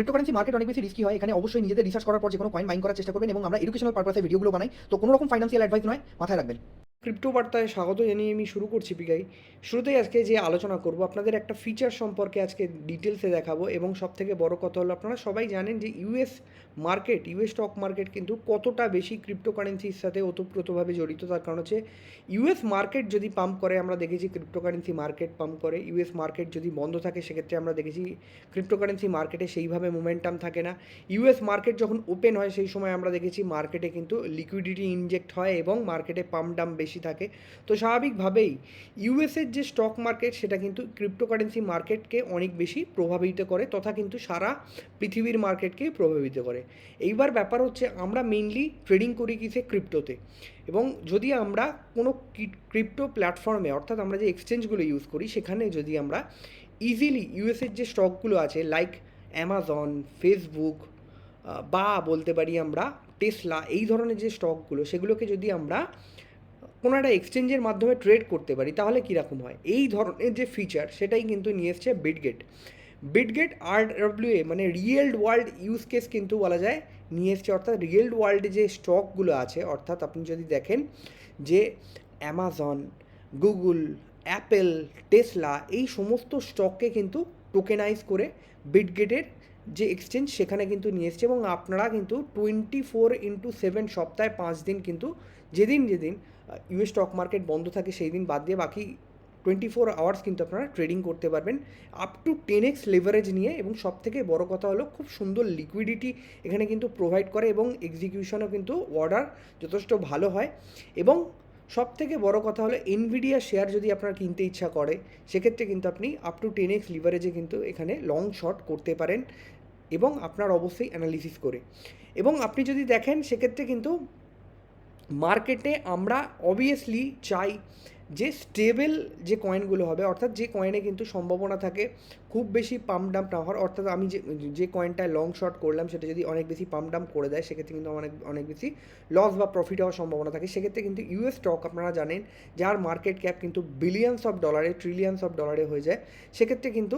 Cryptocurrency market অনেক বেশি risky হয়। এখানে অবশ্যই নিজেদের রিসার্চ করার পর যে কোনো কয়েন মাইন করার চেষ্টা করবেন এবং আমরা এডুকেশনাল পারপাসে ভিডিওগুলো বানাই। তো কোনো রকম ফাইন্যান্সিয়াল অ্যাডভাইস নয়, মাথায় রাখবেন। ক্রিপ্টো বার্তায় স্বাগত জানিয়ে আমি শুরু করছি পিকাই শুরুতেই আজকে যে আলোচনা করব, আপনাদের একটা ফিচার সম্পর্কে আজকে ডিটেলসে দেখাবো এবং সব থেকে বড় কথা হলো, আপনারা সবাই জানেন যে US market US stock market কিন্তু কতটা বেশি ক্রিপ্টোকারেন্সির সাথে ওতপ্রোতভাবে জড়িত। তার কারণ হচ্ছে ইউএস মার্কেট যদি পাম্প করে, আমরা দেখেছি ক্রিপ্টোকারেন্সি মার্কেট পাম্প করে ইউএস মার্কেট যদি বন্ধ থাকে, সেক্ষেত্রে আমরা দেখেছি ক্রিপ্টোকারেন্সি মার্কেটে সেইভাবে মোমেন্টাম থাকে না। ইউএস মার্কেট যখন ওপেন হয়, সেই সময় আমরা দেখেছি মার্কেটে কিন্তু লিকুইডিটি ইনজেক্ট হয় এবং মার্কেটে পাম্প ডাম বেশি থাকে। তো স্বাভাবিকভাবেই ইউএসের যে স্টক মার্কেট, সেটা কিন্তু ক্রিপ্টোকারেন্সি মার্কেটকে অনেক বেশি প্রভাবিত করে, তথা কিন্তু সারা পৃথিবীর মার্কেটকে প্রভাবিত করে। এইবার ব্যাপার হচ্ছে, আমরা মেইনলি ট্রেডিং করি কিসে? ক্রিপ্টোতে। এবং যদি আমরা কোনো ক্রিপ্টো প্ল্যাটফর্মে, অর্থাৎ আমরা যে এক্সচেঞ্জগুলো ইউজ করি, সেখানে যদি আমরা ইজিলি ইউএসের যে স্টকগুলো আছে, লাইক অ্যামাজন, ফেসবুক বা বলতে পারি আমরা টেসলা, এই ধরনের যে স্টকগুলো, সেগুলোকে যদি আমরা কোনো একটা এক্সচেঞ্জের মাধ্যমে ট্রেড করতে পারি, তাহলে কীরকম হয়? এই ধরনের যে ফিচার সেটাই কিন্তু নিয়ে এসছে বিটগেট বিটগেট আর ডব্লিউ মানে রিয়েল ওয়ার্ল্ড ইউজ কেস কিন্তু বলা যায়, নিয়ে এসছে। অর্থাৎ রিয়েল ওয়ার্ল্ডে যে স্টকগুলো আছে, অর্থাৎ আপনি যদি দেখেন যে অ্যামাজন গুগল অ্যাপেল টেসলা এই সমস্ত স্টককে কিন্তু টোকেনাইজ করে বিটগেটের যে এক্সচেঞ্জ সেখানে কিন্তু নিয়ে এসছে এবং আপনারা কিন্তু টোয়েন্টি ফোর ইন্টু সেভেন সপ্তাহে পাঁচ দিন কিন্তু, যেদিন যেদিন ইউএস স্টক মার্কেট বন্ধ থাকে সেই দিন বাদ দিয়ে বাকি টোয়েন্টি ফোর আওয়ার্স কিন্তু আপনারা ট্রেডিং করতে পারবেন। Up to ten X leverage নিয়ে এবং সব থেকে বড় কথা হলো খুব সুন্দর লিকুইডিটি এখানে কিন্তু প্রোভাইড করে এবং এক্সিকিউশনও কিন্তু অর্ডার যথেষ্ট ভালো হয়। এবং সব থেকে বড় কথা হলো এনভিডিয়া শেয়ার যদি আপনার কিনতে ইচ্ছা করে, সেক্ষেত্রে কিন্তু আপনি আপ টু টেন এক্স লিভারেজে কিন্তু এখানে লং শর্ট করতে পারেন এবং আপনার অবশ্যই অ্যানালিসিস করে। এবং আপনি যদি দেখেন, সেক্ষেত্রে কিন্তু মার্কেটে আমরা অবভিয়াসলি চাই যে স্টেবল যে কয়েনগুলো হবে, অর্থাৎ যে কয়েনে কিন্তু সম্ভাবনা থাকে খুব বেশি পাম্প ডাম্প না হওয়ার, অর্থাৎ আমি যে যে কয়েনটায় লং শর্ট করলাম সেটা যদি অনেক বেশি পাম্প ডাম্প করে দেয়, সেক্ষেত্রে কিন্তু অনেক অনেক বেশি লস বা প্রফিট হওয়ার সম্ভাবনা থাকে। সেক্ষেত্রে কিন্তু ইউএস স্টক আপনারা জানেন, যার মার্কেট ক্যাপ কিন্তু বিলিয়নস অফ ডলারে ট্রিলিয়নস অফ ডলারে হয়ে যায়। সেক্ষেত্রে কিন্তু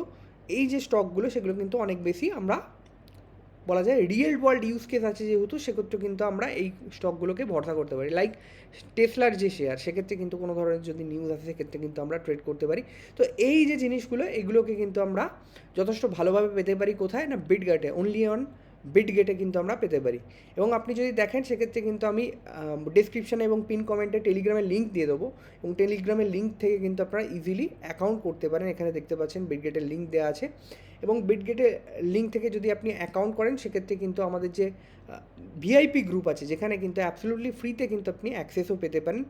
এই যে স্টকগুলো সেগুলো কিন্তু অনেক বেশি আমরা বলা যায় রিয়েল ওয়ার্ল্ড ইউজ কেস আছে যেহেতু, সেক্ষেত্রে কিন্তু আমরা এই স্টকগুলোকে ভরসা করতে পারি। লাইক টেসলার যে শেয়ার সেক্ষেত্রে কিন্তু কোনো ধরনের যদি নিউজ আসে, সেক্ষেত্রে কিন্তু আমরা ট্রেড করতে পারি। তো এই যে জিনিসগুলো, এগুলোকে কিন্তু আমরা যথেষ্ট ভালোভাবে পেতে পারি কোথায়? না বিটগার্টে অনলি অন বিটগেটে কিন্তু আমরা পেতে পারি। এবং আপনি যদি দেখেন, সেক্ষেত্রে কিন্তু আমি ডিসক্রিপশানে এবং পিন কমেন্টে টেলিগ্রামের লিঙ্ক দিয়ে দেবো। এবং টেলিগ্রামের লিঙ্ক থেকে কিন্তু আপনারা ইজিলি অ্যাকাউন্ট করতে পারেন। এখানে দেখতে পাচ্ছেন বিটগেটের লিঙ্ক দেওয়া আছে। এবং বিটগেটের লিঙ্ক থেকে যদি আপনি অ্যাকাউন্ট করেন, সেক্ষেত্রে কিন্তু আমাদের যে ভিআইপি গ্রুপ আছে, যেখানে কিন্তু অ্যাবসলুটলি ফ্রিতে কিন্তু আপনি অ্যাক্সেসও পেতে পারেন।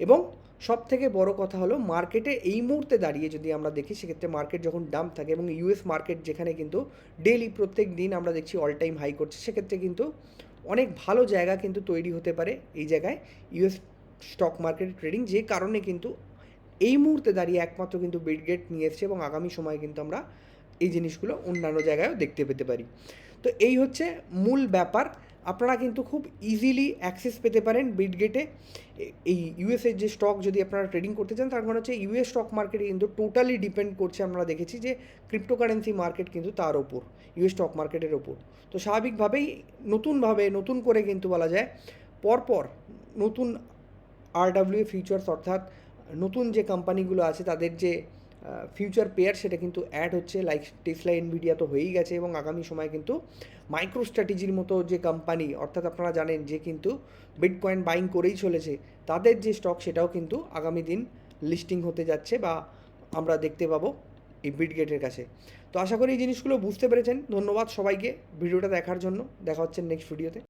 এবং সব থেকে বড় কথা হলো মার্কেটে এই মুহূর্তে দাঁড়িয়ে যদি আমরা দেখি, সেক্ষেত্রে মার্কেট যখন ডাম্প থাকে এবং ইউএস মার্কেট যেখানে কিন্তু ডেলি প্রত্যেক দিন আমরা দেখছি অল টাইম হাই করছে, সেক্ষেত্রে কিন্তু অনেক ভালো জায়গা কিন্তু তৈরি হতে পারে এই জায়গায় ইউএস স্টক মার্কেট ট্রেডিং যে কারণে কিন্তু এই মুহূর্তে দাঁড়িয়ে একমাত্র কিন্তু বিটগেট নিয়ে এসছে এবং আগামী সময়ে কিন্তু আমরা এই জিনিসগুলো অন্যান্য জায়গায়ও দেখতে পেতে পারি। তো এই হচ্ছে মূল ব্যাপার। আপনারা কিন্তু খুব ইজিলি অ্যাক্সেস পেতে পারেন বিডগেটে এই ইউএসের যে স্টক যদি আপনারা ট্রেডিং করতে চান, তার কারণ হচ্ছে ইউএস স্টক মার্কেটে কিন্তু টোটালি ডিপেন্ড করছে আমরা দেখেছি যে ক্রিপ্টোকারেন্সি মার্কেট কিন্তু তার ওপর ইউএস স্টক মার্কেটের ওপর। তো স্বাভাবিকভাবেই নতুনভাবে, নতুন করে কিন্তু বলা যায়, পরপর নতুন আর আরডাব্লিউ ফিউচার্স অর্থাৎ নতুন যে কোম্পানিগুলো আছে, তাদের যে ফিউচার পেয়ার সেটা কিন্তু অ্যাড হচ্ছে। লাইক টেসলা এনভিডিয়া তো হয়েই গেছে এবং আগামী সময় কিন্তু মাইক্রো স্ট্র্যাটেজির মতো যে কোম্পানি অর্থাৎ আপনারা জানেন যে কিন্তু বিটকয়েন বাইং করেই চলেছে, তাদের যে স্টক সেটাও কিন্তু আগামী দিন লিস্টিং হতে যাচ্ছে বা আমরা দেখতে পাবো এই বিটগেটের কাছে। তো আশা করি এই জিনিসগুলো বুঝতে পেরেছেন। ধন্যবাদ সবাইকে। ভিডিওটা দেখার জন্য। দেখা হচ্ছে নেক্সট ভিডিওতে